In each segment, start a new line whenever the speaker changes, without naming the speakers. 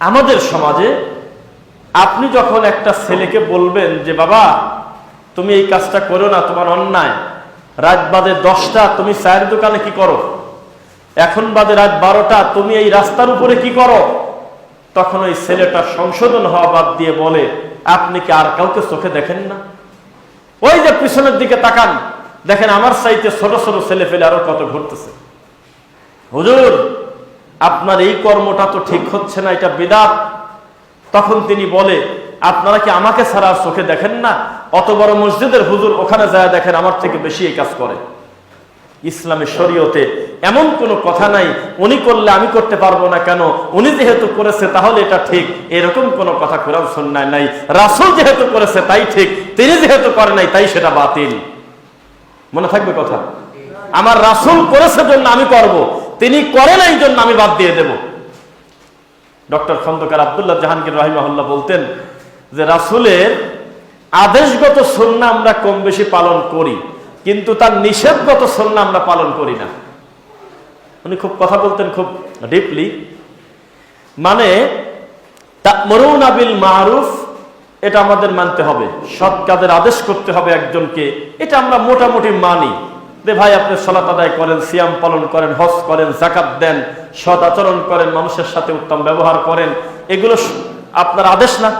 আমাদের সমাজে আপনি যখন একটা ছেলেকে বলবেন যে, বাবা, তুমি এই কাজটা করো না, তোমার অন্যায়। রাত বাদে দশটা, তুমি চায়ের দোকানে কি করো? এখন বাদে রাত বারোটা, তুমি এই রাস্তার উপরে কি করো? তখন ওই ছেলেটা সংশোধন হওয়া বাদ দিয়ে বলে, আপনি কি আর কাউকে চোখে দেখেন না? ওই যে পিছনের দিকে তাকান, দেখেন আমার সাইতে ছোট ছোট ছেলে ফেলে আরও কত ঘুরতেছে। হুজুর আপনার এই কর্মটা তো ঠিক হচ্ছে না, এটা বিদাত। তখন তিনি বলে, আপনারা কি আমাকে ছাড়া চোখে দেখেন না? অত বড় মসজিদের হুজুর ওখানে যায় দেখেন, আমার থেকে বেশি এই কাজ করে। ইসলামের শরীয়তে এমন কোনো কথা নাই, উনি করলে আমি করতে পারব না কেন? উনি যেহেতু করেছে তাহলে এটা ঠিক। এরকম কোনো কথা কোরআন সন্ন্যায় নাই। রাসুল যেহেতু করেছে তাই ঠিক, তিনি যেহেতু করে নাই তাই সেটা বাতিল। মনে থাকবে কথা? আমার রাসুল করেছে জন্য আমি করব। তিনি করে নাই জন্য আমি বাদ দিয়ে দেব। ডক্টর খন্দকার আবদুল্লাহ জাহাঙ্গীর রাহিমাহুল্লাহ বলতেন যে, রাসুলের আদেশগত সন্না আমরা কম বেশি পালন করি, কিন্তু তার নিষেধগত সন্না আমরা পালন করি না। উনি খুব কথা বলতেন খুব ডিপলি মানে মরুন আবিল মারুফ, এটা আমাদের মানতে হবে। সৎ কাজের আদেশ করতে হবে একজনকে। এটা আমরা মোটামুটি মানি। ভাই, আপনি সলাত আদায় করেন, সিয়াম পালন করেন, হজ করেন জাকাত দেন, সৎ আচরণ করেন, মানুষের সাথে উত্তম ব্যবহার করেন, এগুলো আপনার আদেশ না?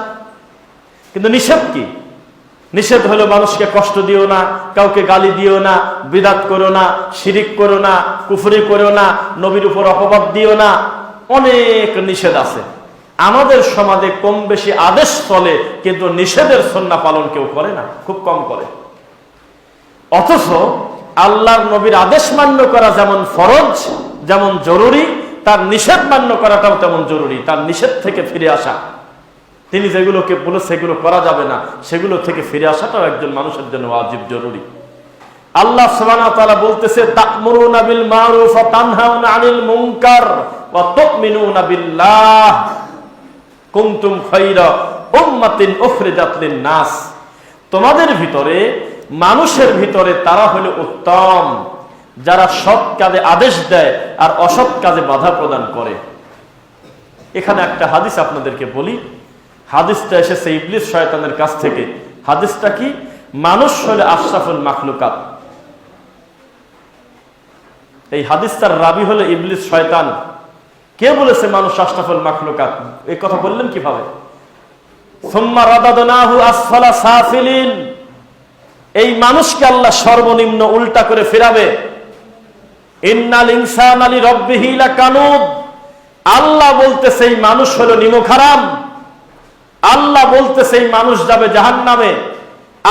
কিন্তু নিষেধ কি? নিষেধ হলো মানুষকে কষ্ট দিও না, কাউকে গালি দিও না, বিদাত করো না, শিরিক করো না, কুফরি করো না, নবীর উপর অপবাদ দিও না, অনেক নিষেধ আছে। আমাদের সমাজে কম বেশি আদেশ চলে, কিন্তু নিষেধের সন্না পালন কেউ করে না, খুব কম করে। অথচ আল্লাহর নবীর আদেশ মান্য করা যেমন ফরজ, যেমন জরুরি, তার নিষেধ মান্য করাটাও তেমন জরুরি, তার নিষেধ থেকে ফিরে আসা। তিনি যেগুলোকে বলে সেগুলো করা যাবে না, সেগুলো থেকে ফিরে আসাটাও একজন মানুষের জন্য আজীব জরুরি। আল্লাহ বলতেছে লিন-নাস। তোমাদের ভিতরে মানুষের ভিতরে তারা হলো উত্তম, যারা সৎ কাজে আদেশ দেয় আর অসৎ কাজে বাধা প্রদান করে। এখানে একটা হাদিস আপনাদেরকে বলি। হাদিসটা এসেছে ইবলিস শয়তানের কাছ থেকে। হাদিসটা কি? মানুষ হলে আশরাফুল মাখলুকাত। এই হাদিসটার রাবি হলো ইবলিস শয়তান। কে বলেছে মানুষ আশরাফুল মাখলুকাত? এই কথা বললেন কীভাবে? সুম্মা রাদাদনাহু আসফালা সাফিলিন। এই মানুষকে আল্লাহ সর্বনিম্ন উল্টা করে ফেরাবে। আল্লাহ বলতে সেই মানুষ হলো নিমখারাম। আল্লাহ বলতে সেই মানুষ যাবে জাহান নামে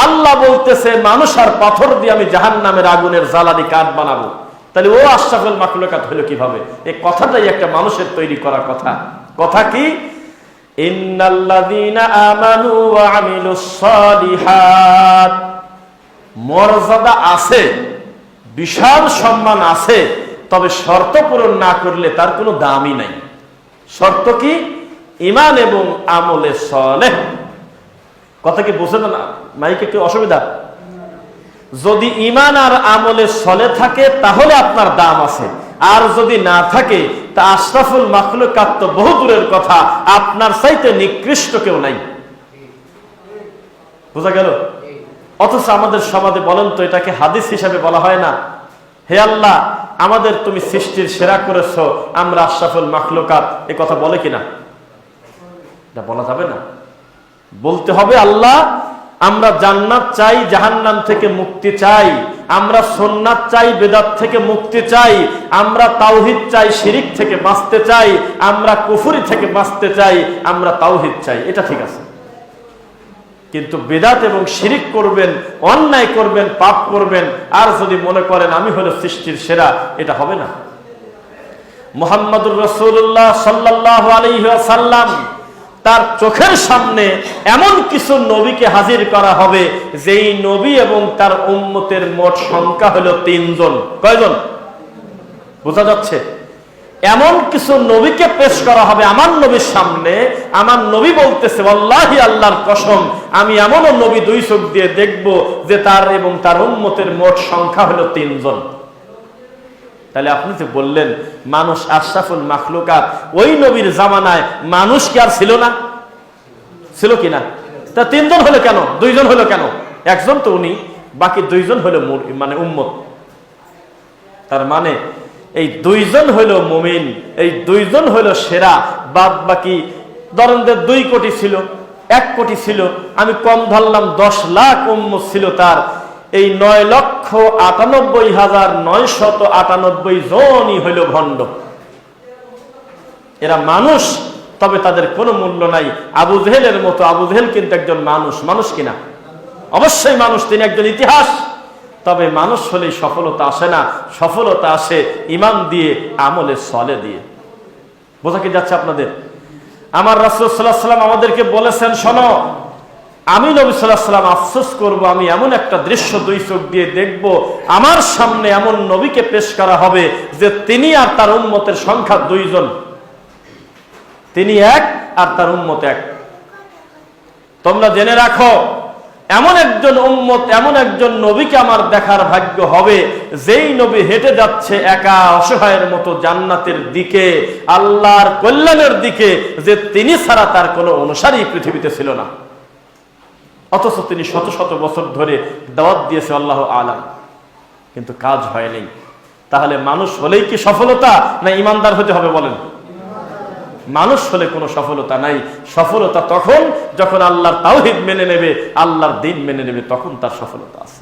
আল্লাহ বলতেছে, মানুষ আর পাথর দিয়ে আমি জাহান নামের আগুনের জ্বালানি কাঠ বানাবো। তাহলে ও আশরাফুল মাকলুকাত হলো কীভাবে? এই কথাটাই একটা মানুষের তৈরি করা কথা। কথা কি? ইন্নাল্লাযীনা আমানু ওয়া আমিলুস সালিহাত। মর্যাদা আছে, বিশাল সম্মান আছে, তবে শর্ত পূরণ না করলে তার কোনো দামই নাই। শর্ত কি? ইমান এবং আমলে সলে কথা কি বুঝে না? মাইকে কি অসুবিধা? যদি ইমান আর আমলে সলে থাকে, তাহলে আপনার দাম আছে। আর যদি না থাকে, তা আশরাফুল মাখলুকাত তো বহু দূরের কথা, আপনার চাইতে নিকৃষ্ট কেউ নাই। বোঝা গেল? অথচ আমাদের সমাজে বলেন তো, এটাকে হাদিস হিসাবে বলা হয় না। হে আল্লাহ, আমাদের তুমি সৃষ্টির সেরা করেছ, আমরা আশরাফুল মাখলুকাত। এ কথা বলে কিনা? এটা বলা যাবে না। বলতে হবে, আল্লাহ, আমরা জান্নাত চাই, জাহান্নাম থেকে মুক্তি চাই। আমরা সোননাথ চাই, বেদাত থেকে মুক্তি চাই। আমরা তাওহিদ চাই, শিরিক থেকে বাঁচতে চাই। আমরা কুফুরি থেকে বাঁচতে চাই। আমরা তাওহিদ চাই। এটা ঠিক আছে। কিন্তু বেদাত এবং শিরিক করবেন, অন্যায় করবেন, পাপ করবেন, আর যদি মনে করেন আমি হলো সৃষ্টির সেরা, এটা হবে না। মোহাম্মদুর রসুল্লাহ সাল্লাহ আলহাসাল্লাম তার চোখের সামনে এমন কিছু নবীকে হাজির করা হবে, যেই নবী এবং তার উম্মতের মোট সংখ্যা হলো তিনজন। কয়জন? বোঝা যাচ্ছে? এমন কিছু নবীকে পেশ করা হবে আমার নবীর সামনে, আমার নবী বলতেছে আল্লাহি আল্লাহর কসম, আমি এমনও নবী দুই চোখ দিয়ে দেখব যে তার এবং তার উম্মতের মোট সংখ্যা হলো তিনজন। তাহলে আপনি তো বললেন, মানুষ আশরাফুল মাখলুকাত, ওই নবীর জামানায় মানুষ কি আর ছিল না? ছিল কি না? তা তিনজন হলো কেন? দুইজন হলো কেন? একজন তো উনি, বাকি দুইজন হলো মানে উম্মত। তার মানে এই দুইজন হইল মুমিন, এই দুইজন হইল সেরা বাদ বাকি ধরেন দুই কোটি ছিল, এক কোটি ছিল, আমি কম ধরলাম দশ লাখ উম্মত ছিল তার। এই নয় লক্ষ আটানব্বই হাজার নয় শত আটানব্বই জনই হইল ভণ্ড। এরা মানুষ, তবে তাদের কোনো মূল্য নাই। আবু জেহেলের মতো, আবু জেহেল কিন্তু একজন মানুষ মানুষ কিনা? অবশ্যই মানুষ, তিনি একজন ইতিহাস। তবে মানুষ হলেই সফলতা আসে না, সফলতা আসে ইমান দিয়ে, আমলে সলে দিয়ে। বোঝা কি যাচ্ছে আপনাদের? আমার রাসুল্লাহ আমাদেরকে বলেছেন, শোনো, আমি নবী সাল্লাহ সাল্লাম আফসোস করব, আমি এমন একটা দৃশ্য দুই চোখ দিয়ে দেখব, আমার সামনে এমন নবীকে পেশ করা হবে যে তিনি আর তার উন্মতের সংখ্যা দুইজন। তিনি এক আর তার উন্মত এক। তোমরা জেনে রাখো এমন একজন উম্মত, এমন একজন নবীকে আমার দেখার ভাগ্য হবে, যেই নবী হেঁটে যাচ্ছে একা অসহায়ের মতো জান্নাতের দিকে, আল্লাহর কল্যাণের দিকে, যে তিনি ছাড়া তার কোনো অনুসারী পৃথিবীতে ছিল না। অথচ তিনি শত শত বছর ধরে দাওয়াত দিয়েছে আল্লাহ আলাম। কিন্তু কাজ হয়নি। তাহলে মানুষ হলেই কি সফলতা না ইমানদার হতে হবে বলেন? মানুষ হলে কোনো সফলতা নাই। সফলতা তখন যখন আল্লাহর তাওহিদ মেনে নেবে, আল্লাহর দিন মেনে নেবে, তখন তার সফলতা আছে।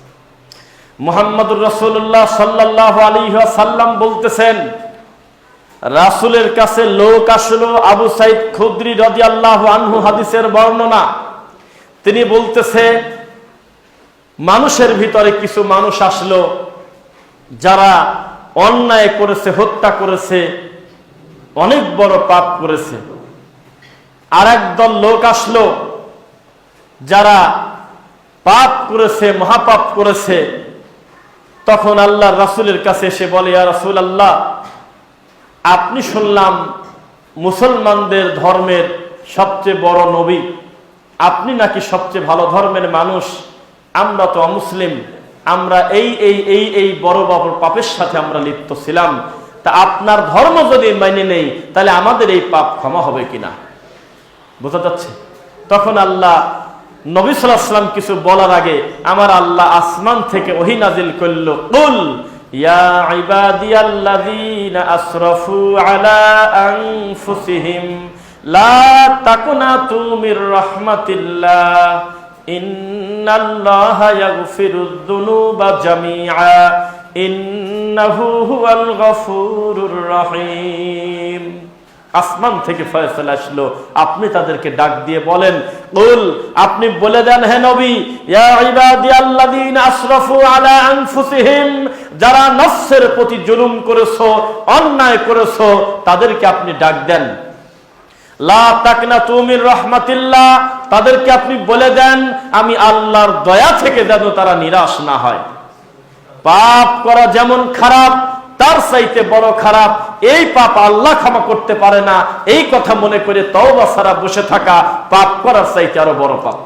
মোহাম্মদুর রসুল্লাহ সাল্লাহ আলী সাল্লাম বলতেছেন, রাসুলের কাছে লোক আসলো আবু সাইদ খুদ্রি রদি আল্লাহ আনহু হাদিসের বর্ণনা। তিনি বলতেছে, মানুষের ভিতরে কিছু মানুষ আসলো, যারা অন্যায় করেছে, হত্যা করেছে অনেক বড় পাপ করেছে। আর দল লোক আসলো, যারা পাপ করেছে, মহাপাপ করেছে। তখন আল্লাহ রাসুলের কাছে এসে বলে, ইয়া রাসুল আল্লাহ আপনি শুনলাম মুসলমানদের ধর্মের সবচেয়ে বড় নবী। আপনি নাকি সবচেয়ে ভালো ধর্মের মানুষ? আমরা তো অমুসলিম। আমরা এই এই এই এই বড় বাবুর পাপের সাথে আমরা লিপ্ত ছিলাম। তা আপনার ধর্ম যদি মেনে নেই, তাহলে আমাদের এই পাপ ক্ষমা হবে কিনা? বোঝা যাচ্ছে? তখন আল্লাহ নবী সাল্লাম কিছু বলার আগে আমার আল্লাহ আসমান থেকে ওহি নাজিল করল ইবাদিয়াল্লাযীনা আসরাফু আলা লা আসমান থেকে ফয়সলা আসলো। আপনি তাদেরকে ডাক দিয়ে বলেন আপনি বলে দেন, হে নবী আনফুসিহিম, যারা নফসের প্রতি জুলুম করেছ, অন্যায় করেছ, তাদেরকে আপনি ডাক দেন। লা তুমির তাদেরকে আপনি বলে দেন, আমি আল্লাহর দয়া থেকে যেন তারা নিরাশ না হয়। পাপ করা যেমন খারাপ, তার চাইতে বড় খারাপ, এই পাপ আল্লাহ ক্ষমা করতে পারে না। এই কথা মনে করে তওবা সারা বসে থাকা পাপ করার চাইতে আরও বড় পাপ।